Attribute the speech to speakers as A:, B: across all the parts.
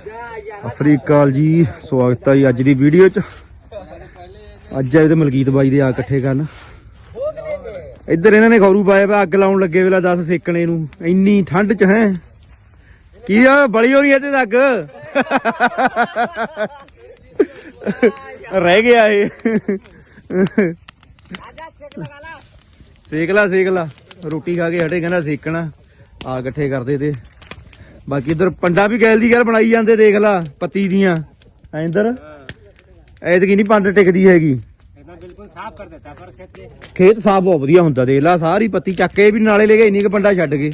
A: ਸਤਿ ਸ੍ਰੀ ਅਕਾਲ ਜੀ, ਸਵਾਗਤ ਹੈ ਅੱਜ ਦੀ ਵੀਡੀਓ ਚ। ਅੱਜ ਆਏ ਤੇ ਮਲਕੀਤ ਬਾਈ ਦੇ ਆ ਇਕੱਠੇ ਕਰਨ। ਇੱਧਰ ਇਹਨਾਂ ਨੇ ਖੌਰੂ ਪਾਇਆ ਪਿਆ, ਅੱਗ ਲਾਉਣ ਲੱਗੇ ਵੇਲਾ 10 ਸੇਕਣੇ ਨੂੰ। ਇੰਨੀ ਠੰਡ ਚ ਹੈ। ਕੀ ਆ, ਬਲੀ ਹੋ ਰਹੀ ਹੈ ਤੇ ਅੱਗ ਰਹਿ ਗਿਆ ਇਹ। ਸੇਕ ਲਾ ਸੇਕ ਲਾ। ਰੋਟੀ ਖਾ ਕੇ ਹਟੇ, ਕਹਿੰਦਾ ਸੇਕਣਾ। ਆ ਇਕੱਠੇ ਕਰਦੇ ਤੇ। ਬਾਕੀ ਇਧਰ ਪੰਡਾ ਵੀ ਗੈਲ ਦੀ ਗੈਲ ਬਣਾਈ ਜਾਂਦੇ ਦੇਖ ਲਾ ਪੱਤੀ ਦੀਆਂ। ਐ ਇਧਰ? ਐਤਕੀ ਨਹੀਂ ਪੰਡ ਟਿਕਦੀ ਹੈਗੀ। ਖੇਤ ਸਾਫ਼ ਬਹੁਤ ਵਧੀਆ ਹੁੰਦਾ ਦੇਖ ਲਾ ਸਾਰੀ ਪੱਤੀ ਚੱਕ ਕੇ ਵੀ ਨਾਲੇ ਲੈ ਗਏ ਇੰਨੀ ਕ ਪੰਡਾ ਛੱਡ
B: ਗਏ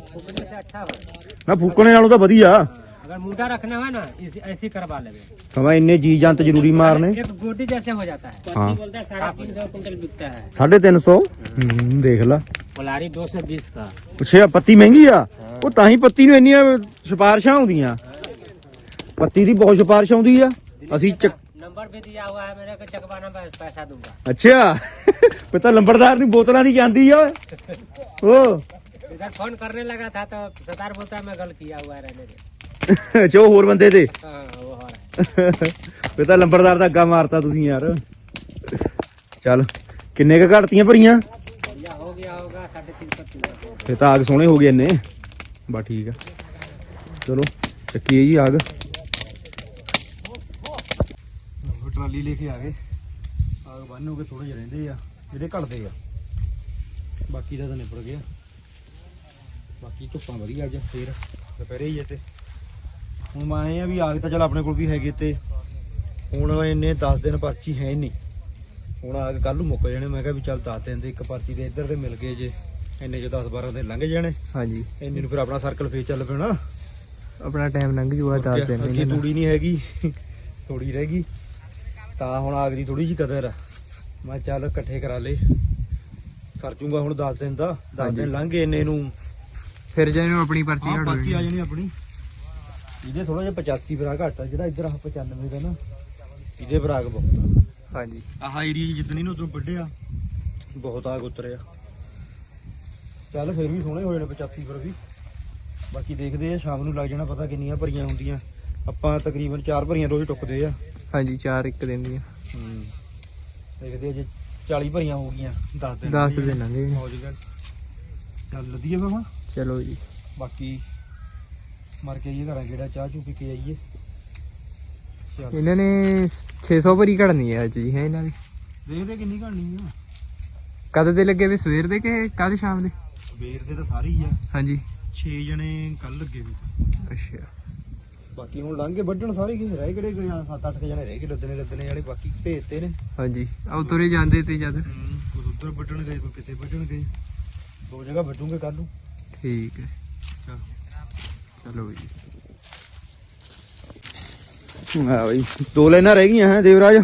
A: ਨਾ ਫੂਕਣੇ ਨਾਲੋਂ ਤਾਂ ਵਧੀਆ।
B: अगर मुंडा रखना है ना इस ऐसी करवा लेंगे
A: ਸਮਾਂ ਇੰਨੇ ਜੀ ਜੰਤ ਜ਼ਰੂਰੀ ਮਾਰਨੇ
B: एक गोटी जैसे हो जाता है
A: हाँ।
B: बोलता है साढ़े तीन सौ कुंटल बिकता है
A: 350 ਹੂੰ ਦੇਖ ਲਾ
B: पोलारी दो सौ बीस का
A: ਪੁੱਛਿਆ ਪੱਤੀ ਮਹਿੰਗੀ ਆ ਉਹ ਤਾਂ ਹੀ ਪੱਤੀ ਨੂੰ ਇੰਨੀਆਂ ਸਿਫਾਰਿਸ਼ਾਂ ਆਉਂਦੀਆਂ ਪੱਤੀ ਦੀ ਬਹੁਤ ਸਿਫਾਰਿਸ਼ ਆਉਂਦੀ ਆ ਅਸੀਂ ਚੱਕ-
B: नंबर भी दिया हुआ है मैंने कहा चकवाना में पैसा दूंगा
A: ਅੱਛਾ ਪਤਾ ਲੰਬੜਦਾਰ ਦੀ ਬੋਤਲਾਂ ਦੀ ਜਾਂਦੀ ਆ ਓਏ ਉਹ
B: इधर फोन करने लगा था तो सरदार बोलता है मैं गल किया हुआ है रहने दे
A: ਚੋ ਹੋਰ ਬੰਦੇ ਤੇ
B: ਹਾਂ ਉਹ ਹਾਂ।
A: ਫੇ ਲੰਬਰਦਾਰ ਦਾ ਮਾਰਤਾ ਤੁਸੀਂ ਯਾਰ। ਚੱਲ ਕਿੰਨੇ ਕ ਘੜਤੀਆਂ ਭਰੀਆਂ? ਫੇ ਤਾਂ ਆਗ ਸੋਹਣੇ ਹੋ ਗਏ ਇੰਨੇ। ਬਾ ਠੀਕ ਆ। ਚਲੋ ਚੱਕੀਏ ਜੀ ਆਗ। ਟਰਾਲੀ ਲੈ ਕੇ ਆ ਗਏ। ਆਗ ਬੰਨ ਹੋ ਕੇ ਥੋੜੇ ਜਿਹੇ ਰਹਿੰਦੇ ਆ ਜਿਹੜੇ ਘੜਦੇ ਆ। ਬਾਕੀ ਦਾ ਤਾਂ ਨਿਪੜ ਗਿਆ। ਬਾਕੀ ਧੁੱਪਾਂ ਵਧੀਆ ਅੱਜ ਫੇਰ। ਦੁਪਹਿਰੇ ਹੀ ਆ ਹੁਣ ਮੈਂ ਆਏ ਆ ਵੀ ਆਗ ਤਾਂ ਚਲ ਆਪਣੇ ਕੋਲ ਵੀ ਹੈਗੇ ਤੇ ਹੁਣ ਇੰਨੇ 10 ਦਿਨ ਪਰਚੀ ਹੈ ਨਹੀਂ। ਹੁਣ ਆਗ ਕੱਲ ਨੂੰ ਮੁੱਕ ਜਾਣੇ ਮੈਂ ਕਿਹਾ ਵੀ ਚੱਲ 10 ਦਿਨ ਦੇ ਇੱਕ ਪਰਚੀ ਦੇ ਇੱਧਰ ਤੇ ਮਿਲ ਗਏ ਜੇ ਇੰਨੇ ਚ 10 12 ਦਿਨ ਲੰਘ ਜਾਣੇ।
C: ਹਾਂਜੀ।
A: ਇੰਨੇ ਨੂੰ ਫਿਰ ਆਪਣਾ ਸਰਕਲ ਫੇਰ ਚੱਲ ਪੈਣਾ।
C: ਆਪਣਾ ਟਾਈਮ ਲੰਘ ਜੂਗਾ ਦੱਸ ਦਿਨ
A: ਅੱਗੇ
C: ਇਹਨਾਂ ਨੂੰ।
A: ਤੂੜੀ ਨਹੀਂ ਹੈਗੀ ਥੋੜੀ ਰਹਿ ਗਈ। ਤਾਂ ਹੁਣ ਆਗ ਦੀ ਥੋੜੀ ਜਿਹੀ ਕਦਰ। ਆ ਮੈਂ ਚੱਲ ਇਕੱਠੇ ਕਰਾ ਲੇ ਸਰ ਜੂਗਾ ਹੁਣ 10 ਦਿਨ ਦਾ 10
C: ਹਾਂਜੀ।
A: ਦਿਨ ਲੰਘ ਗਏ ਇੰਨੇ ਨੂੰ।
C: ਫਿਰ ਜੇ ਇਹਨੂੰ ਆਪਣੀ ਪਰਚੀ ਹਟ
A: ਬਾਕੀ ਆ ਜਾਣੀ ਆਪਣੀ। ਇਹਦੇ ਥੋੜਾ ਜਿਹਾ 85 ਬਰਾ ਘੱਟ ਆ ਜਿਹੜਾ ਇੱਧਰ ਆ 95 ਦਾ ਨਾ ਇਹਦੇ ਬਰਾਗ ਬਹੁਤ
C: ਹਾਂਜੀ।
A: ਆ ਆਹ ਏਰੀਆ ਜਿੱਦਣੀ ਨੂੰ ਉਦੋਂ ਵੱਡਿਆ ਬਹੁਤ ਆਗ ਉਤਰਿਆ ਚੱਲ ਫਿਰ ਵੀ ਸੋਹਣੇ ਹੋ ਜਾਣੇ 85 ਪਰ ਵੀ। ਬਾਕੀ ਦੇਖਦੇ ਆ ਸ਼ਾਮ ਨੂੰ ਲੱਗ ਜਾਣਾ ਪਤਾ ਕਿੰਨੀਆਂ ਭਰੀਆਂ ਹੁੰਦੀਆਂ। ਆਪਾਂ ਤਕਰੀਬਨ 4 ਭਰੀਆਂ ਰੋਜ਼ ਟੁੱਕਦੇ ਆ।
C: ਹਾਂਜੀ ਚਾਰ ਇੱਕ ਦਿਨ ਦੀਆਂ।
A: ਦੇਖਦੇ ਆ ਜੇ 40 ਭਰੀਆਂ ਹੋ ਗਈਆਂ 10 ਦਿਨ
C: 10 ਦਿਨ
A: ਹੋ ਜਾਏਗਾ। ਚੱਲ ਲੱਦੀਏ ਫਿਰ ਹੁਣ
C: ਚਲੋ ਜੀ।
A: ਬਾਕੀ ਮਰ ਕੇ ਆਈਏ ਘਰਾਂ ਕਿਹੜਾ ਚਾਹ ਚੂ ਪੀ ਕੇ ਆਈਏ। ਚੱਲ।
C: ਇਹਨਾਂ ਨੇ 600 ਭਰੀ ਘੜਨੀ ਹੈ ਅੱਜ ਜੀ ਹੈ ਇਹਨਾਂ ਦੀ?
A: ਦੇਖਦੇ ਕਿੰਨੀ ਘੜਨੀ ਆ।
C: ਕਦ ਦੇ ਲੱਗੇ ਵੀ? ਸਵੇਰ ਦੇ ਕਿ ਕੱਲ ਸ਼ਾਮ ਦੇ?
A: ਸਵੇਰ ਦੇ ਤਾਂ ਸਾਰੇ ਹੀ ਆ।
C: ਹਾਂਜੀ।
A: 6 ਜਣੇ ਕੱਲ ਲੱਗੇ ਵੀ
C: ਅੱਛਾ।
A: ਬਾਕੀ ਹੁਣ ਲੰਘ ਵੱਢਣ ਸਾਰੇ ਕਿਸੇ ਰਹਿ ਕਿਹੜੇ ਗਏ 7-8 ਜਣੇ ਰਹਿ ਗਏ ਲੱਦਣੇ ਲੱਦਣੇ ਵਾਲੇ ਬਾਕੀ ਭੇਜਤੇ ਨੇ।
C: ਹਾਂਜੀ। ਆ ਉਤਰੇ ਜਾਂਦੇ ਤੇ ਜਦ?
A: ਕੋਈ ਉੱਧਰ ਵੱਢਣ ਗਏ ਕੋਈ ਕਿਤੇ ਵੱਢਣ ਗਏ। ਦੋ ਜਗ੍ਹਾ ਵੱਢੂਗੇ ਕੱਲ ਨੂੰ।
C: ਠੀਕ ਹੈ।
A: ਚੱਲ। ਦੋ ਲੈਣਾ ਰਹਿ ਗਈਆਂ ਹੈ ਦੇਵਰਾਜ।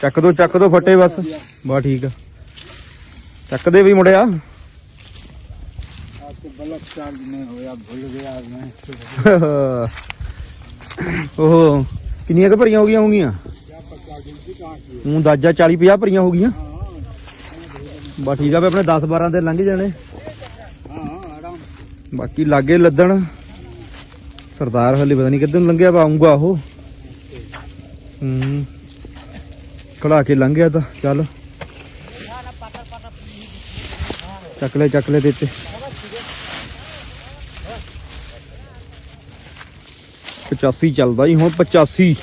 A: ਚੱਕ ਦੋ ਚੱਕ ਦੋ ਫੱਟੇ ਬਸ। ਬਾ ਠੀਕ ਆ। ਚੱਕ ਦੇ ਵੀ ਮੁੰਡਿਆ। ਓਹ ਕਿੰਨੀਆਂ ਕੁ ਭਰੀਆਂ ਹੋ ਗਈਆਂ ਹੋਗੀਆਂ ਹੂੰ ਦਾਜਾ 40 50 ਭਰੀਆਂ ਹੋ ਗਈਆਂ। ਬਾ ਠੀਕ ਆ ਵੀ ਆਪਣੇ 10 12 ਦਿਨ ਲੰਘ ਜਾਣੇ। ਬਾਕੀ ਲਾਗੇ ਲੱਦਣ। ਸਰਦਾਰ ਹਲੇ ਪਤਾ ਨਹੀਂ ਕਿੱਦਣ ਲੰਘਿਆ ਵਾ ਆਉਂਗਾ ਉਹ। ਹੂੰ। ਖੜਾ ਕੇ ਲੰਘਿਆ ਤਾਂ, ਚੱਲ। ਚੱਕ ਲੈ ਚੱਕ ਲੈ ਦਿੱਤੇ। 85 ਚੱਲਦਾ ਜੀ ਹੁਣ 85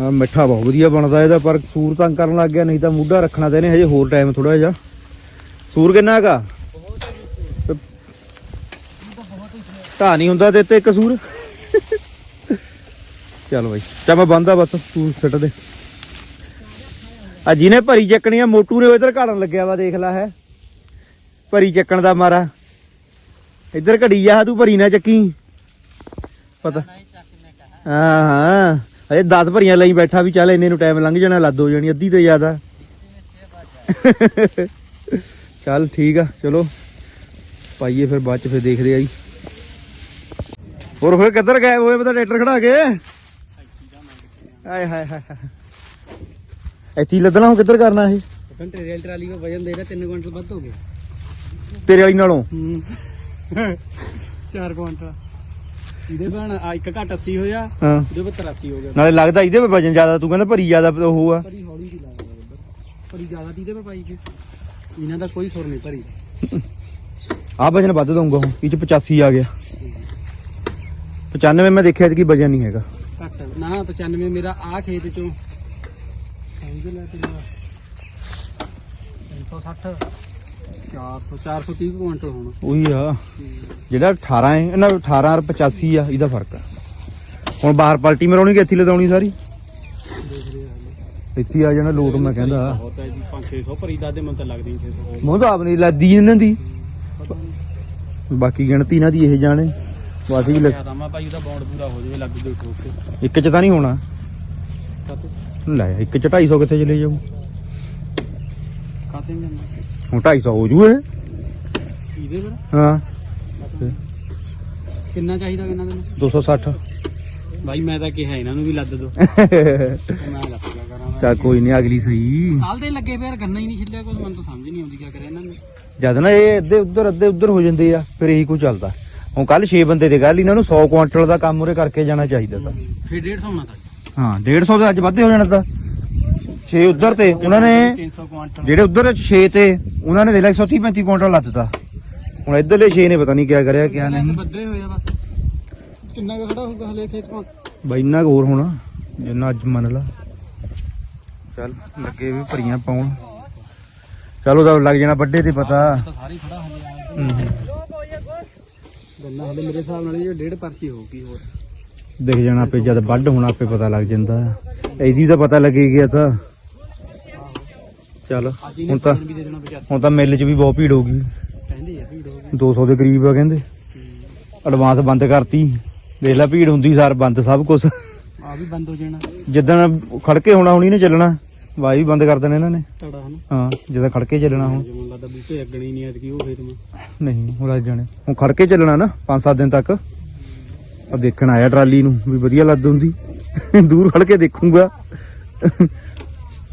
A: ਆ ਮਿੱਠਾ ਬਹੁਤ ਵਧੀਆ ਬਣਦਾ ਇਹਦਾ, ਪਰ ਸੂਰ ਤੰਗ ਕਰਨ ਲੱਗ ਗਿਆ, ਨਹੀਂ ਤਾਂ ਮੁੱਢਾ ਰੱਖਣਾ ਤੇ ਇਹਨੇ ਹਜੇ ਹੋਰ ਟਾਈਮ ਥੋੜਾ ਜਿਹਾ। ਸੂਰ ਕਿੰਨਾ ਹੈਗਾ ਢਾ ਨਹੀਂ ਹੁੰਦਾ ਤੇ ਤੇ ਇੱਕ ਚੱਲ ਬਾਈ ਚਾ ਮੈਂ ਬੰਦਾ ਬਸ, ਤੂੰ ਛੱਡ ਦੇ। ਆ ਜਿਹਨੇ ਭਰੀ ਚੱਕਣੀ ਆ ਮੋਟੂ ਨੇ ਉਹ ਇਧਰ ਘਾੜਨ ਲੱਗਿਆ ਵਾ, ਦੇਖ ਲੈ ਹੈ। ਭਰੀ ਚੱਕਣ ਦਾ ਮਾਰਾ। ਇੱਧਰ ਘੜੀ ਜਾ ਤੂੰ ਭਰੀ ਨਾ ਚੱਕੀ। ਪਤਾ ਹਾਂ ਹਾਂ। ਅਜੇ 10 ਭਰੀਆਂ ਲਈ ਬੈਠਾ ਵੀ, ਚੱਲ ਇੰਨੇ ਨੂੰ ਟਾਈਮ ਲੰਘ ਜਾਣਾ, ਲੱਦ ਹੋ ਜਾਣੀ, ਅੱਧੀ ਤੋਂ ਜ਼ਿਆਦਾ। ਚੱਲ ਠੀਕ ਆ, ਚਲੋ। ਪਾਈਏ ਫਿਰ ਬਾਅਦ ਚ, ਫਿਰ ਦੇਖਦੇ ਆ ਜੀ। ਹੋਰ ਹੋਏ ਕਿੱਧਰ ਗਾਇਬ ਹੋਏ? ਪਤਾ ਟਰੈਕਟਰ ਖੜਾ ਕੇ। ਆਏ ਹਾਏ ਹਾਏ ਇੱਥੇ ਲੱਦਣਾ ਹੁਣ ਕਿੱਧਰ ਕਰਨਾ ਇਹ?
B: ਘੰਟੇ ਰੇਲ ਟਰਾਲੀ ਦਾ ਵਜਨ ਦੇ ਰਿਹਾ 3 ਕੁਇੰਟਲ ਵੱਧ ਹੋ ਗਿਆ।
A: ਤੇਰੇ ਵਾਲੀ ਨਾਲੋਂ?
B: 4 ਕੁਇੰਟਲ। ਇਹਦੇ ਬਣ ਆ ਇੱਕ ਘਟ 80 ਹੋਇਆ ਇਹਦੇ 83 ਹੋ ਗਿਆ।
A: ਨਾਲੇ ਲੱਗਦਾ ਇਹਦੇ ਵਿੱਚ ਵਜਨ ਜ਼ਿਆਦਾ ਤੂੰ ਕਹਿੰਦਾ ਭਰੀ ਜ਼ਿਆਦਾ ਉਹ ਆ
B: ਭਰੀ ਹੌਲੀ ਦੀ ਲੱਗਦਾ ਭਰੀ ਜ਼ਿਆਦਾ ਦੀ ਇਹਦੇ ਵਿੱਚ ਪਾਈ ਕੇ ਇਹਨਾਂ ਦਾ ਕੋਈ ਸੁਰ ਨਹੀਂ ਭਰੀ।
A: ਆ ਵਜਨ ਵੱਧ ਦਊਂਗਾ ਇਹ ਚ 85 ਆ ਗਿਆ। 95 ਮੈਂ ਦੇਖਿਆ ਕੀ ਵਜਨ ਨਹੀਂ ਹੈਗਾ।
B: ਘੱਟ ਨਾ 95 ਮੇਰਾ ਆ ਖੇਤ ਚੋਂ। ਸਮਝ ਲੈ ਤੈਨੂੰ 360 400 430 ਕੁਇੰਟਲ ਹੋਣਾ।
A: ਉਹੀ ਆ। ਜਿਹੜਾ 18 ਹੈ ਇਹਨਾਂ 18 ਔਰ 85 ਆ ਇਹਦਾ ਫ਼ਰਕ ਆ। ਹੁਣ ਬਾਹਰ ਪਲਟੀ ਮਰਾਉਣੀ ਕਿ ਇੱਥੇ ਲਦਾਉਣੀ ਸਾਰੀ? ਇੱਥੇ ਆ ਜਾਣਾ ਲੋਟ ਮੈਂ ਕਹਿੰਦਾ।
B: ਬਹੁਤ ਹੈ ਜੀ 5 600 ਭਰੀ ਦਾ ਦੇ ਮਨ ਤਾਂ ਲੱਗਦੀ 600
A: ਮੂੰਹ ਤਾਂ ਆਪ ਨਹੀਂ ਲੱਦੀ ਇਹਨਾਂ ਦੀ। ਬਾਕੀ ਗਿਣਤੀ ਇਹਨਾਂ ਦੀ ਇਹ ਜਾਣੇ। ਬਸ ਹੀ ਲੱਗ-
B: ਮੈਂ ਭਾਈ ਉਹਦਾ ਬੌਂਡ ਪੂਰਾ ਹੋ ਜਾਵੇ ਲੱਗ ਜੂ ਠੋਕ ਕੇ।
A: ਇੱਕ ਚ ਤਾਂ ਨਹੀਂ ਹੋਣਾ।
B: ਕਾਤੇ
A: ਲੈ ਇੱਕ ਚ 250 ਕਿੱਥੇ ਚਲੇ ਜਾਊ?
B: ਕਾਤੇ ਨਹੀਂ ਜਾਂਦਾ?
A: ਹੁਣ 250 ਹੋ ਜੂ ਇਹ
B: ਇਹਦੇ ਪਰ
A: ਹਾਂ।
B: ਕਿੰਨਾ ਚਾਹੀਦਾ ਕਿੰਨਾ ਤੈਨੂੰ
A: 260
B: ਭਾਈ ਮੈਂ ਤਾਂ ਕਿਹਾ ਇਹਨਾਂ ਨੂੰ ਵੀ ਲੱਦ ਦੋ। ਮੈਂ ਲੱਗ ਗਿਆ ਕਰਾਂ
A: ਚਾ ਕੋਈ ਨਹੀਂ ਅਗਲੀ ਸਹੀ।
B: ਕੱਲ ਦੇ ਲੱਗੇ ਪਿਆ ਗੰਨਾ ਹੀ ਨਹੀਂ ਛਿੱਲਿਆ ਕੁਝ ਮੈਨੂੰ ਤਾਂ ਸਮਝ ਨਹੀਂ ਆਉਂਦੀ ਕੀ ਕਰਿਆ ਇਹਨਾਂ ਨੇ।
A: ਜਦ ਨਾ ਇਹ ਅੱਧੇ ਉੱਧਰ ਅੱਧੇ ਉੱਧਰ ਹੋ ਜਾਂਦੇ ਆ ਫਿਰ ਇਹੀ ਕੁਝ ਚੱਲਦਾ। ਹੁਣ ਕੱਲ 6 ਬੰਦੇ ਦੇ ਗੱਲ ਇਹਨਾਂ ਨੂੰ 100 ਕੁਆਂਟਲ ਦਾ ਕੰਮ ਉਰੇ ਕਰਕੇ ਜਾਣਾ ਚਾਹੀਦਾ ਤਾਂ।
B: ਫਿਰ 150 ਹੋਣਾ ਤਾਂ
A: ਹਾਂ 150 ਦੇ ਅੱਜ ਵੱਧੇ ਹੋ ਜਾਣਾ ਤਾਂ। 6 ਉੱਧਰ ਤੇ ਉਹਨਾਂ ਨੇ
B: 300 ਕੁਆਂਟਲ।
A: ਜਿਹੜੇ ਉੱਧਰ 6 ਤੇ ਉਹਨਾਂ ਨੇ ਦੇ ਲਿਆ 130 35 ਕੁਆਂਟਲ ਲੱਦਤਾ ਹੁਣ ਇੱਧਰਲੇ 6 ਨੇ ਪਤਾ ਨਹੀਂ ਕਿਆ ਕਰਿਆ ਕਿਆ ਨਹੀਂ।
B: ਬੱਦੇ ਹੋਏ ਆ ਬਸ। ਕਿੰਨਾ ਕੁ ਖੜਾ ਹੋਊਗਾ ਹਲੇ ਖੇਤ ਕੋਲ
A: ਬਾਈ ਇੰਨਾ ਕੁ ਹੋਰ ਹੋਣਾ ਜਿੰਨਾ ਅੱਜ ਮੰਨ ਲਾ। ਚੱਲ ਲੱਗੇ ਵੀ ਭਰੀਆਂ ਪਾਉਣ। ਚਲੋ ਤਾਂ ਲੱਗ ਜਾਣਾ ਵੱਡੇ ਤੇ ਪਤਾ।
B: ਸਾਰੇ ਖੜਾ। ਗੰਨਾ ਹਲੇ ਮੇਰੇ ਹਿਸਾਬ ਨਾਲ ਇਹ ਡੇਢ ਪਰਚੀ ਹੋਊਗੀ ਹੋਰ।
A: ਦਿਖ ਜਾਣਾ ਆਪੇ ਜਦ ਵੱਢ ਹੋਣਾ ਆਪੇ ਪਤਾ ਲੱਗ ਜਾਂਦਾ। ਇਹਦੀ ਤਾਂ ਪਤਾ ਲੱਗੇ ਗਿਆ ਤਾਂ। ਚੱਲ ਹੁਣ ਤਾਂ
B: ਵੀ ਦੇ ਦੇਣਾ 85
A: ਹੁਣ ਤਾਂ ਮਿੱਲ 'ਚ ਵੀ ਬਹੁਤ ਭੀੜ ਹੋਊਗੀ
B: ਕਹਿੰਦੇ ਆ ਭੀੜ ਹੋਊਗੀ
A: 200 ਦੇ ਕਰੀਬ ਆ ਕਹਿੰਦੇ। ਐਡਵਾਂਸ ਬੰਦ ਕਰਤੀ। ਦੇਖ ਲੈ ਭੀੜ ਹੁੰਦੀ ਸਾਰ ਬੰਦ ਸਭ ਕੁਝ
B: ਆ ਵੀ ਬੰਦ ਹੋ ਜਾਣਾ।
A: ਜਿੱਦਣ ਖੜਕੇ ਹੋਣਾ ਹੁਣੀ ਨੇ ਚੱਲਣਾ। ਵਾਈ ਵੀ ਬੰਦ ਕਰ ਦੇਣਾ ਇਹਨਾਂ ਨੇ।
B: ਤੜਾ ਹਨਾ।
A: ਹਾਂ ਜਦੋਂ ਖੜਕੇ ਚੱਲਣਾ ਹੁਣ।
B: ਜਿਵੇਂ ਲੱਗਦਾ ਬੂਟੇ ਲੱਗਣੇ ਹੀ ਨਹੀਂ ਐਤਕੀ ਉਹ ਖੇਤ ਮੇ
A: ਨਹੀਂ ਹੁਣ ਲੱਗ ਜਾਣੇ। ਹੁਣ ਖੜਕੇ ਚੱਲਣਾ ਨਾ 5-7 ਦਿਨ ਤੱਕ। ਆ ਦੇਖਣ ਆਇਆ ਟਰਾਲੀ ਨੂੰ ਵੀ ਵਧੀਆ ਲੱਦ ਹੁੰਦੀ। ਦੂਰ ਖੜ ਕੇ ਦੇਖੂੰਗਾ।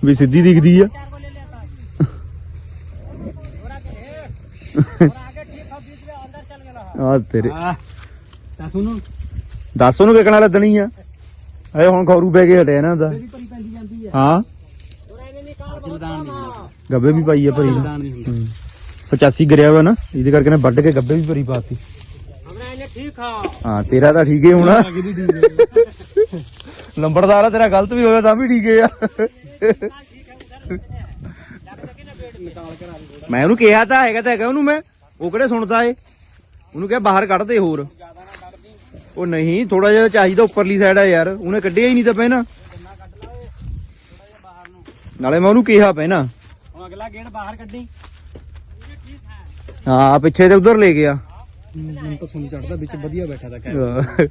A: ਵੀ ਸਿੱਧੀ ਦਿਖਦੀ ਆ। ਆ ਤੇਰੇ
B: ਤਾਂ ਸੁਣੋ
A: ਦੱਸ ਉਹਨੂੰ ਵੇਖਣਾ ਲੱਦਣੀ ਆ। ਇਹ ਹੁਣ ਖੌਰੂ ਬੈ ਕੇ ਹਟਿਆ ਇਹਨਾਂ ਦਾ। ਹਾਂ।
B: ਲਦਾਨ ਨਹੀਂ ਹੁੰਦਾ।
A: ਗੱਬੇ ਵੀ ਪਾਈ ਆ ਭਰੀ ਨੂੰ।
B: ਲਦਾਨ ਨਹੀਂ ਹੁੰਦਾ।
A: ਹੂੰ। 85 ਗਿਰਿਆ ਵਾ ਨਾ ਇਹਦੇ ਕਰਕੇ ਨੇ ਵੱਢ ਕੇ ਗੱਬੇ ਵੀ ਭਰੀ ਪਾਤੀ।
B: ਹਮਰਾ ਇਹਨੇ ਠੀਕ ਆ।
A: ਹਾਂ ਤੇਰਾ ਤਾਂ ਠੀਕ ਹੀ ਹੋਣਾ।
B: ਕਿਹਦੀ ਠੀਕ ਹੈ
A: ਲੰਬੜਦਾਰ ਆ ਤੇਰਾ ਗਲਤ ਵੀ ਹੋਇਆ ਤਾਂ ਵੀ ਠੀਕ ਆ।
B: ਨਿਕਾਲ ਕੇ ਰੱਖ
A: ਮੈਂ ਉਹਨੂੰ ਕਿਹਾ ਤਾਂ ਹੈਗਾ ਤਾਂ ਹੈਗਾ ਉਹਨੂੰ ਮੈਂ। ਉਹ ਕਿਹੜੇ ਸੁਣਦਾ ਏ? ਉਹਨੂੰ ਕਿਹਾ ਬਾਹਰ ਕੱਢ ਦੇ ਹੋਰ। ਉਹ ਨਹੀਂ ਥੋੜਾ ਜਿਹਾ ਚਾਹੀਦਾ ਉੱਪਰਲੀ ਸਾਈਡ ਆ ਯਾਰ। ਉਹਨੇ ਕੱਢਿਆ ਹੀ ਨਹੀਂ ਤਾਂ ਪਹਿਲਾਂ। ਨਾਲੇ ਮੈਂ ਉਹਨੂੰ ਕਿਹਾ ਪਹਿਲਾਂ।
B: ਹੁਣ ਅਗਲਾ ਗੇਟ ਬਾਹਰ ਕੱਢੀ।
A: ਹਾਂ ਪਿੱਛੇ ਤੇ ਉਧਰ ਲੈ ਗਿਆ।
B: ਮੈਨੂੰ ਤਾਂ ਸੁਣ ਚੜਦਾ ਵਿੱਚ ਵਧੀਆ ਬੈਠਾ ਤਾਂ ਕਹਿ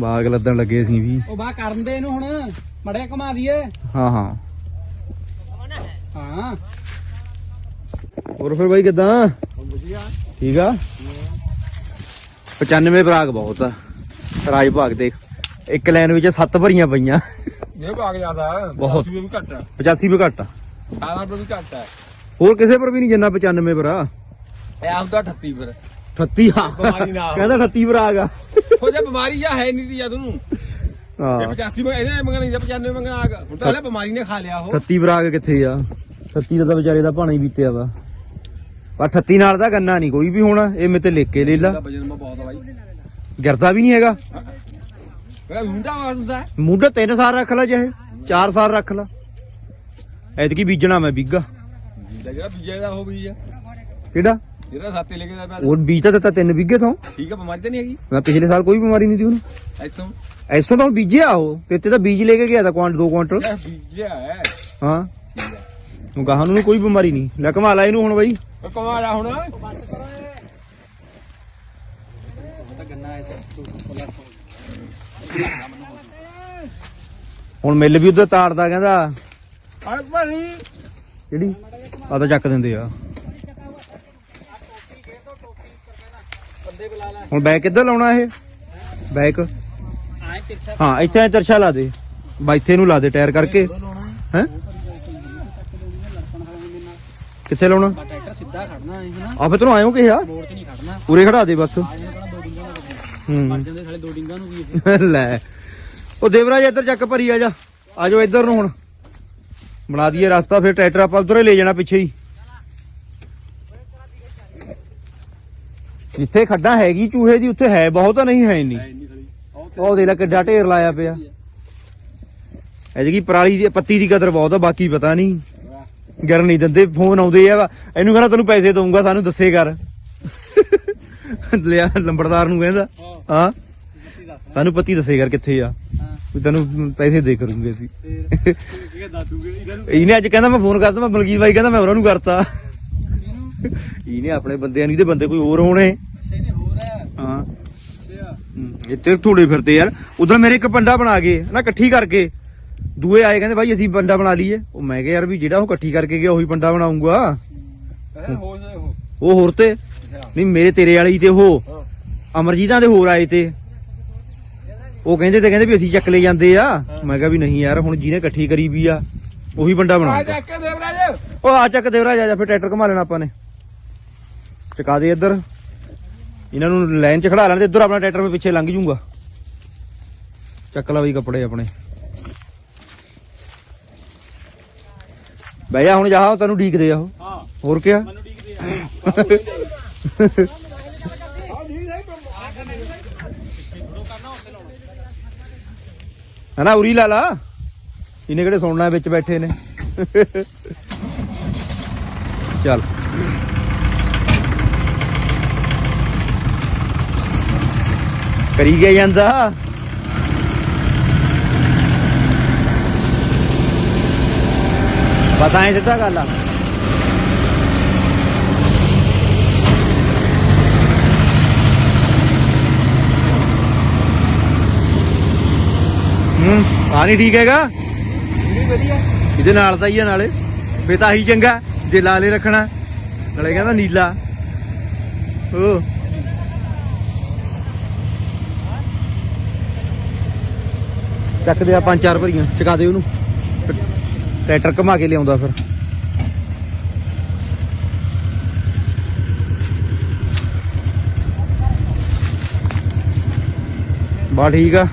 A: ਬਾਗ ਲੱਦਣ ਲੱਗੇ ਸੀ ਵੀ।
B: ਉਹ ਬਾਹ ਕਰਨ ਦੇ ਇਹਨੂੰ ਹੁਣ ਮੜਿਆ ਘੁਮਾ ਦਈਏ।
A: ਹਾਂ ਹਾਂ।
B: ਹਾਂ।
A: ਹੋਰ ਫਿਰ ਬਾਈ ਕਿਦਾਂ?
B: ਵਧੀਆ।
A: ਠੀਕ ਆ? 95 ਬਰਾਕ ਬਹੁਤ ਆ। ਰਾਜ ਭਾਗ ਦੇਖ ਇੱਕ ਲਾਈਨ ਵਿੱਚ ਸੱਤ ਭਰੀਆਂ ਪਈਆਂ।
D: ਇਹ ਭਾਗ ਜ਼ਿਆਦਾ ਹੈ।
A: ਬਹੁਤ।
D: ਵੀ ਘੱਟ ਹੈ।
A: 85 ਵੀ ਘੱਟ ਆ।
D: 18 ਰੁਪਏ ਵੀ ਘੱਟ ਹੈ।
A: ਹੋਰ ਕਿਸੇ ਪਰ ਵੀ ਨਹੀਂ ਜਿੰਨਾ 95 ਭਰਾ
D: ਇਹ ਆਪਦਾ 38 ਫਿਰ
A: 38 ਆ
D: ਬਿਮਾਰੀ ਨਾਲ।
A: ਕਹਿੰਦਾ 38 ਬਰਾਕ ਆ
D: ਹੋ ਜਾ ਬਿਮਾਰੀ ਜਾਂ ਹੈ ਨਹੀਂ ਦੀ ਜਾਂ ਤੁਹਾਨੂੰ
A: ਹਾਂ।
D: ਇਹ 85 ਮੰਗ ਇਹਨੇ ਮੰਗਣਾ ਨਹੀਂ 95 ਮੰਗਣਾ ਆ ਹੁਣ ਤਾਂ ਬਿਮਾਰੀ ਨੇ ਖਾ ਲਿਆ ਉਹ।
A: 38 ਬਰਾਕ ਕਿੱਥੇ ਆ? 38 ਦਾ ਤਾਂ ਵਿਚਾਰੇ ਦਾ ਹੀ ਬੀਤਿਆ ਵਾ। ਪਰ 38 ਨਾਲ ਦਾ ਗੰਨਾ ਨਹੀਂ ਕੋਈ ਵੀ ਹੋਣਾ। ਇਹ ਮੇਤੇ ਲਿਖ ਕੇ ਲੈ ਲਾ।
D: ਇਹਦਾ ਵਜਨ ਮੈਂ ਬਹੁਤ ਆ ਬਾਈ।
A: ਗਿਰਦਾ ਵੀ ਨਹੀਂ ਹੈਗਾ।
D: ਮੁੰਡਾ
A: ਤਿੰਨ ਸਾਲ ਰੱਖ ਲੈ ਚਾਹੇ 4 ਸਾਲ ਰੱਖ ਲੈ। ਐਤਕੀ ਬੀਜਣਾ ਮੈਂ ਬਿੱਗਾ।
D: ਜਿਹੜਾ ਬੀਜੇ ਦਾ ਉਹ ਬੀਜ ਆ
A: ਕਿਹੜਾ?
D: ਜਿਹੜਾ ਸਾਤੇ ਲੈ ਕੇ ਦਾ ਪਿਆ
A: ਉਹ ਬੀਜ ਤਾਂ ਦਿੱਤਾ ਤਿੰਨ ਬਿੱਗੇ ਤੋਂ।
D: ਠੀਕ ਹੈ ਬਿਮਾਰੀ ਤਾਂ ਨਹੀਂ ਹੈਗੀ?
A: ਮੈਂ ਪਿਛਲੇ ਸਾਲ ਕੋਈ ਬਿਮਾਰੀ ਨਹੀਂ ਸੀ ਉਹਨੂੰ।
D: ਇੱਥੋਂ?
A: ਐਸੋਂ ਤਾਂ ਬੀਜਿਆ ਉਹ। ਤੇ ਤੇ ਤਾਂ ਬੀਜ ਲੈ ਕੇ ਗਿਆ ਤਾਂ ਕੁਆਂਟ 2 ਕੁਆਂਟਲ
D: ਇਹ ਬੀਜਿਆ ਹੈ।
A: ਹਾਂ।
D: ਠੀਕ ਹੈ
A: ਹੁਣ ਗਾਹਾਂ ਨੂੰ ਕੋਈ ਬਿਮਾਰੀ ਨਹੀਂ। ਲੈ ਕਮਾ ਲਾ ਇਹਨੂੰ ਹੁਣ ਬਾਈ।
D: ਉਹ ਕਮਾਲ ਆ ਹੁਣ।
B: ਤਾਂ ਗੰਨਾ ਹੈ
A: ਹੁਣ ਮਿੱਲ ਵੀ ਉਧਰ ਤਾੜਦਾ ਕਹਿੰਦਾ।
D: ਆ ਭਾਈ
A: ਜਿਹੜੀ ਆ ਤਾਂ ਚੱਕ ਦਿੰਦੇ ਆ। ਹੁਣ ਬੈਕ ਕਿੱਧਰ ਲਾਉਣਾ ਇਹ? ਬੈਕ ਹਾਂ ਇੱਥੇ ਤਰਛਾ ਲਾ ਦੇ। ਬਾ ਇੱਥੇ ਨੂੰ ਲਾ ਦੇ ਟਾਇਰ ਕਰਕੇ। ਹੈ? ਕਿੱਥੇ ਲਾਉਣਾ?
B: ਟਰੈਕਟਰ ਸਿੱਧਾ ਖੜਨਾ ਹੈ ਹਨਾ
A: ਆ? ਫੇ ਤੈਨੂੰ ਆਇਓ ਕਿਹਾ ਉਰੇ ਖੜਾ ਦੇ ਬਸ।
B: ਆਏ ਨਾ ਬੋਡਿੰਗ ਨਾਲ
A: ਹੂੰ
B: ਜਾਂਦੇ ਸਾਲੇ ਦੋ ਡਿੰਗਾਂ ਨੂੰ ਵੀ ਇਹ।
A: ਲੈ। ਉਹ ਦੇਵਰਾਜ ਇੱਧਰ ਚੱਕ ਭਰੀ ਆ ਜਾ। ਆ ਜਾਓ ਇੱਧਰ ਨੂੰ ਹੁਣ। ਬਣਾ ਦਈਏ ਰਸਤਾ ਫਿਰ ਟਰੈਕਟਰ ਆਪਾਂ ਉਧਰੇ ਲੈ ਜਾਣਾ ਪਿੱਛੇ ਹੀ। ਜਿੱਥੇ ਖੱਡਾ ਹੈਗੀ ਚੂਹੇ ਦੀ ਉੱਥੇ ਹੈ ਬਹੁਤ ਆ, ਨਹੀਂ ਹੈ ਨਹੀਂ ਉਹ ਦੇ ਲੈ ਕਿੱਡਾ ਢੇਰ ਲਾਇਆ ਪਿਆ। ਐਜਗੀ ਪਰਾਲੀ ਦੀ ਪੱਤੀ ਦੀ ਕਦਰ ਬਹੁਤ ਆ ਬਾਕੀ ਪਤਾ ਨਹੀਂ। ਗਰ ਨਹੀਂ ਦਿੰਦੇ ਫੋਨ ਆਉਂਦੇ ਆ। ਇਹਨੂੰ ਕਹਿੰਦਾ ਤੈਨੂੰ ਪੈਸੇ ਦਊਂਗਾ ਸਾਨੂੰ ਦੱਸੇ ਕਰ। ਲਿਆ ਲੰਬੜਦਾਰ ਨੂੰ ਕਹਿੰਦਾ। ਹਾਂ। ਸਾਨੂੰ ਪੱਤੀ ਦੱਸੇ ਕਰ ਕਿੱਥੇ ਆ। ਵੀ ਤੈਨੂੰ ਪੈਸੇ ਦੇ ਕਰੂੰਗੇ ਅਸੀਂ।
B: ਇਹਨਾਂ
A: ਅੱਜ ਕਹਿੰਦਾ ਮੈਂ ਫੋਨ ਕਰਤਾ ਮੈਂ ਬਲਗੀਰ ਬਾਈ ਕਹਿੰਦਾ ਮੈਂ ਉਹਨਾਂ ਨੂੰ ਕਰਤਾ। ਇਹਨੇ ਆਪਣੇ ਬੰਦਿਆਂ ਨੂੰ ਇਹਦੇ ਬੰਦੇ ਕੋਈ ਹੋਰ ਹੋਣੇ।
B: ਅੱਛਾ ਹੋਰ ਹੈ।
A: ਹਾਂ।
B: ਅੱਛਾ।
A: ਹਮ, ਇੱਥੇ ਥੋੜੇ ਫਿਰਦੇ ਯਾਰ। ਉਧਰ ਮੇਰੇ ਇੱਕ ਪੰਡਾ ਬਣਾ ਗਏ ਨਾ ਇਕੱਠੀ ਕਰਕੇ। ਦੂਏ ਆਏ ਕਹਿੰਦੇ ਭਾਈ ਅਸੀਂ ਪੰਡਾ ਬਣਾ ਲਈਏ। ਉਹ ਮੈਂ ਕਿਹਾ ਯਾਰ ਵੀ ਜਿਹੜਾ ਉਹ ਇਕੱਠੀ ਕਰਕੇ ਗਿਆ ਉਹੀ ਪੰਡਾ ਬਣਾਉਂਗਾ। ਉਹ ਹੋਰ ਤੇ। ਨਹੀਂ ਮੇਰੇ ਤੇਰੇ ਵਾਲੀ ਤੇ ਉਹ। ਅਮਰਜੀਤਾਂ ਦੇ ਹੋਰ ਆਏ ਤੇ। ਉਹ ਕਹਿੰਦੇ ਤੇ ਕਹਿੰਦੇ ਵੀ ਅਸੀਂ ਚੱਕ ਲੈ ਜਾਂਦੇ ਆ। ਮੈਂ ਕਿਹਾ ਵੀ ਨਹੀਂ ਯਾਰ ਹੁਣ ਜਿਹਨੇ ਇਕੱਠੀ ਕਰੀ ਵੀ ਆ ਉਹੀ ਪੰਡਾ
D: ਆ
A: ਬਣਾਉਂਗਾ
D: ਜਾ ਕੇ ਦੇਵਰਾਜ।
A: ਉਹ ਆ ਚੱਕ ਦੇਵਰਾ ਜਾ ਜਾ ਫਿਰ ਟਰੈਕਟਰ ਘੁਮਾ ਲੈਣਾ ਆਪਾਂ ਨੇ। ਚਕਾ ਦੇ ਇੱਧਰ। ਇਹਨਾਂ ਨੂੰ ਲਾਈਨ 'ਚ ਖੜਾ ਲੈਣ ਤੇ ਇੱਧਰ ਆਪਣਾ ਟਰੈਕਟਰ ਮੈਂ ਪਿੱਛੇ ਲੰਘ ਜੂੰਗਾ। ਚੱਕ ਲਾ ਬਈ ਕੱਪੜੇ ਆਪਣੇ। ਬਈ ਜਾ ਹੁਣ ਜਾ ਤੈਨੂੰ ਡੀਕਦੇ ਆ ਉਹ।
B: ਹਾਂ।
A: ਹੋਰ ਕਿਆ?
B: ਮੈਨੂੰ ਡੀਕਦੇ ਆ।
A: ਹਨਾ ਉਰੀ ਲਾ ਲਾ। ਇਹਨੇ ਕਿਹੜੇ ਸੁਣਨਾ ਵਿੱਚ ਬੈਠੇ ਨੇ। ਚੱਲ। ਕਰੀ ਗਿਆ ਜਾਂਦਾ। ਪਤਾ ਹੈ ਸਿੱਧਾ ਗੱਲ ਆ। ਹੂੰ ਪਾਣੀ ਠੀਕ ਹੈਗਾ? ਇਹਦੇ ਨਾਲ ਤਾਂ ਹੀ ਆ ਨਾਲੇ। ਫੇ ਤਾਂ ਹੀ ਚੰਗਾ ਜੇ ਲਾਲੇ ਰੱਖਣਾ। ਨਾਲੇ ਕਹਿੰਦਾ ਨੀਲਾ। ਓ। ਚੱਕ ਦੇ ਆ ਪੰਜ ਚਾਰ ਭਰੀਆਂ ਚਕਾ ਦੇ ਉਹਨੂੰ। ਟਰੈਕਟਰ ਘੁਮਾ ਕੇ ਲਿਆਉਂਦਾ ਫਿਰ। ਬਾ ਠੀਕ ਆ।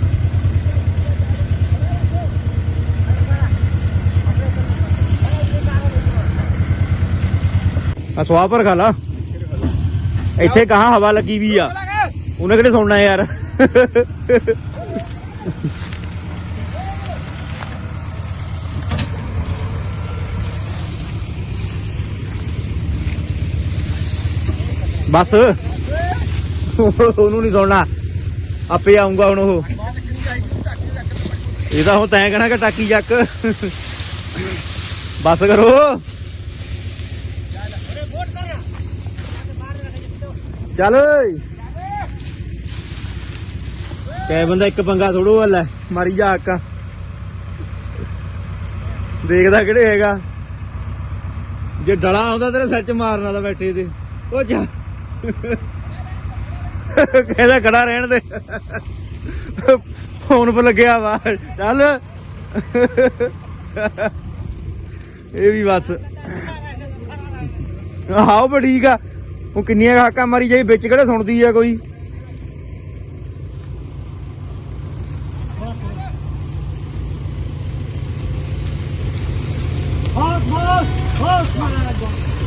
A: ਆ ਸਵਾਹ ਪਰ ਖਾ ਲਾ। ਇੱਥੇ ਕਹਾਂ ਹਵਾ ਲੱਗੀ ਵੀ ਆ। ਉਹਨੇ ਕਿਹੜੇ ਸੁਣਨਾ ਯਾਰ? ਬਸ। ਉਹਨੂੰ ਨਹੀਂ ਸੁਣਨਾ। ਆਪੇ ਆਉਂਗਾ ਹੁਣ ਉਹ। ਇਹ ਤਾਂ ਹੁਣ ਤੈਂ ਕਹਿਣਾ ਕਿ ਟਾਕੀ ਚੱਕ। ਬਸ ਕਰੋ। ਚੱਲ ਓਏ। ਕੈ ਬੰਦਾ ਇੱਕ ਪੰਗਾ ਥੋੜੋ ਵੱਲ ਹੈ ਮਾਰੀ ਜਾ ਆਕਾ ਦੇਖਦਾ ਕਿਹੜੇ ਹੈਗਾ। ਜੇ ਡਲਾ ਆਉਂਦਾ ਤੇਰੇ ਸਿਰ ਚ ਮਾਰਨਾ ਤਾਂ ਬੈਠੇ ਤੇ। ਉਹ ਜਾ। ਕਹਿੰਦਾ ਖੜਾ ਰਹਿਣ ਦੇ। ਫੋਨ 'ਤੇ ਲੱਗਿਆ ਵਾ। ਚੱਲ। ਇਹ ਵੀ ਬਸ। ਆਹੋ ਬੜੀ ਠੀਕ ਆ। ਉਹ ਕਿੰਨੀਆਂ ਹਾਕਾਂ ਮਾਰੀ ਜਾਈ, ਵਿੱਚ ਕਿਹੜੇ ਸੁਣਦੀ ਆ ਕੋਈ?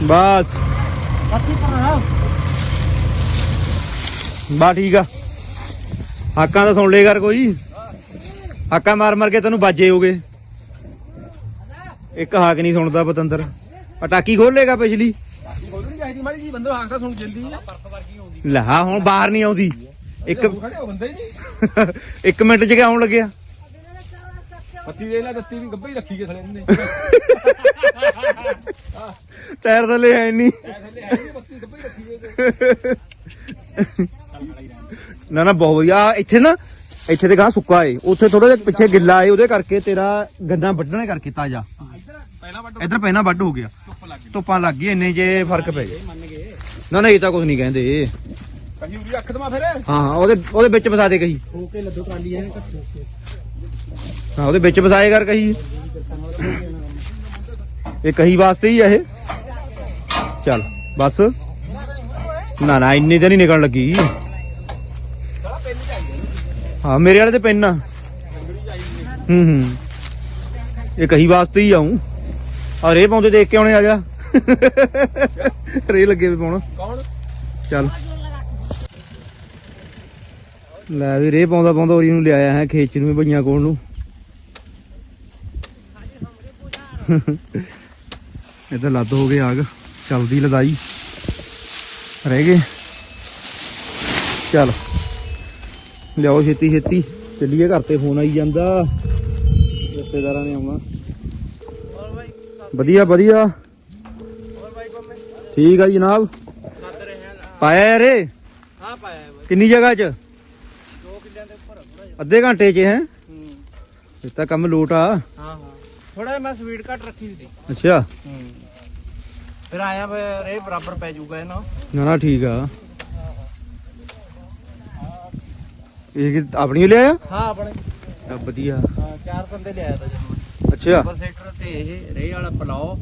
A: ਬਸ।
B: ਬਾਕੀ
A: ਬਾ ਠੀਕ ਆ। ਹਾਕਾਂ ਤਾਂ ਸੁਣ ਲੇ ਕਰ ਕੋਈ। ਹਾਕਾਂ ਮਾਰ ਮਾਰ ਕੇ ਤੈਨੂੰ ਬਾਜੇ ਹੋਗੇ ਇੱਕ ਹਾਕ ਨਹੀਂ ਸੁਣਦਾ ਪਤੰਦਰ। ਪਟਾਕੀ ਖੋਲ ਲੇਗਾ ਪਿਛਲੀ।
D: ਬੋਲਣੀ ਚਾਹੀਦੀ ਮਾੜੀ ਜੀ ਬੰਦੇ ਹਾਕਾ ਸੁਣ ਜਲਦੀ।
A: ਲੈ ਹਾਂ ਹੁਣ ਬਾਹਰ ਨਹੀਂ ਆਉਂਦੀ। ਇੱਕ
D: ਹੋ ਨਹੀਂ।
A: ਇੱਕ ਮਿੰਟ ਚ ਆਉਣ ਲੱਗਿਆ।
D: ਪੱਤੀ ਦੇ ਲੈ ਦਿੱਤੀ ਵੀ ਗੱਭੇ ਹੀ ਰੱਖੀ ਗਏ ਥਲੇ ਨੇ
A: ਟਾਇਰ ਥੱਲੇ ਹੈ ਨਹੀਂ।
D: ਥੱਲੇ ਹੈ ਨਹੀਂ ਪੱਤੀ ਗੱਭੇ ਹੀ ਰੱਖੀ ਗਏ
A: ਨਾ ਨਾ ਬਹੁਤ ਵਧੀਆ। ਇੱਥੇ ਨਾ ਇੱਥੇ ਤੇ ਗਾਂ ਸੁੱਕਾ ਏ। ਉੱਥੇ ਥੋੜਾ ਜਿਹਾ ਪਿੱਛੇ ਗਿੱਲਾ ਏ ਉਹਦੇ ਕਰਕੇ ਤੇਰਾ ਗੰਨਾ ਵੱਢਣੇ ਕਰਕੇ ਤਾਜ਼ਾ।
D: ਪਹਿਲਾਂ ਵੱਡ
A: ਇੱਧਰ ਪਹਿਲਾਂ ਵੱਢ ਹੋ ਗਿਆ।
D: ਧੁੱਪ ਲੱਗ ਗਈ।
A: ਧੁੱਪਾਂ ਲੱਗ ਗਈ ਇੰਨੇ ਜੇ ਫ਼ਰਕ ਪੈ ਗਿਆ।
B: ਮੰਨ ਗਏ।
A: ਨਾ ਨਾ ਇਹ ਤਾਂ ਕੁਝ ਨਹੀਂ ਕਹਿੰਦੇ।
D: ਕਹੀ ਉਰੀ ਅੱਖ ਦਮਾ ਫਿਰ।
A: ਹਾਂ ਹਾਂ ਉਹਦੇ ਉਹਦੇ ਵਿੱਚ ਫਸਾ ਦੇ ਕਹੀ।
B: ਹੋ ਕੇ ਲੱਦੋ ਟਰਾਲੀ ਐ ਕੱਟ ਕੇ
A: ਹਾਂ ਉਹਦੇ ਵਿੱਚ ਫਸਾਏ ਕਰ ਕਹੀ। ਇਹ ਕਹੀ ਵਾਸਤੇ ਹੀ ਆ ਇਹ। ਚੱਲ ਬਸ। ਨਾ ਨਾ ਇੰਨੀ ਤਾਂ ਨਹੀਂ ਨਿਕਲਣ ਲੱਗੀ। ਹਾਂ ਮੇਰੇ ਵਾਲੇ ਤੇ ਪੈਨ ਆ। ਹੂੰ ਹੂੰ। ਇਹ ਕਹੀ ਵਾਸਤੇ ਹੀ ਆਉਂ ਆ ਰੇ ਪਾਉਂਦੇ ਦੇਖ ਕੇ ਆਉਣੇ ਆ ਜਾ। ਰੇ ਲੱਗੇ ਵੀ ਪਾਉਣ।
D: ਕੌਣ?
A: ਚੱਲ। ਲੈ ਵੀ ਰੇ ਪਾਉਂਦਾ ਪਾਉਂਦਾ ਉਹੀ ਨੂੰ ਲਿਆਇਆ ਹੈ ਖੇਚ ਨੂੰ ਭਈਆਂ ਕੋਲ ਨੂੰ। ਇਧਰ ਲੱਦ ਹੋ ਗਏ ਆਗ ਚਲਦੀ ਲਦਾਈ। ਰਹਿ ਗਏ। ਚੱਲ। ਲਿਆਓ ਛੇਤੀ ਛੇਤੀ ਚੱਲੀਏ ਘਰ ਤੇ ਫੋਨ ਆਈ ਜਾਂਦਾ। ਰਿਸ਼ਤੇਦਾਰਾਂ ਨੇ ਆਉਣਾ। ਵਧੀਆ ਵਧੀਆ। ਠੀਕ ਆ ਜਨਾਬ। ਪਾਇਆ ਯਾਰ ਇਹ?
E: ਹਾਂ ਪਾਇਆ
A: ਕਿੰਨੀ ਜਗ੍ਹਾ 'ਚ? ਅੱਧੇ ਘੰਟੇ 'ਚ ਹੈ? ਇਹ ਤਾਂ ਕੰਮ ਲੋਟ ਆ।
E: ਹਾਂ ਹਾਂ। ਥੋੜਾ ਮੈਂ ਸਪੀਡ ਘੱਟ ਰੱਖੀ ਸੀ।
A: ਅੱਛਾ।
E: ਫਿਰ ਆਇਆ ਫਿਰ ਇਹ ਬਰਾਬਰ ਪੈ ਜਾਊਗਾ ਇਹ
A: ਨਾ। ਨਾ ਠੀਕ ਆ। ਇਹ ਆਪਣੀ
E: ਲਿਆ ਹਾਂ
A: ਆਪਣੇ। ਵਧੀਆ।
E: ਹਾਂ ਚਾਰ ਬੰਦੇ ਲਿਆਇਆ ਤਾਂ
A: ਅੱਛਾ।
E: ਸੁਪਰ ਸੈਕਟਰ ਤੇ ਇਹ ਰੇ ਵਾਲਾ ਪਲਾਓ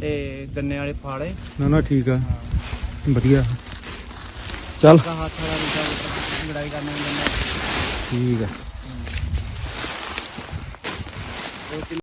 E: ਤੇ ਗੰਨੇ ਵਾਲੇ ਫਾੜੇ।
A: ਨਾ ਨਾ ਠੀਕ ਆ। ਵਧੀਆ। ਚੱਲ।
E: ਹੱਥ ਵਾਲਾ ਲੜਾਈ ਕਰਨੇ
A: ਠੀਕ ਆ।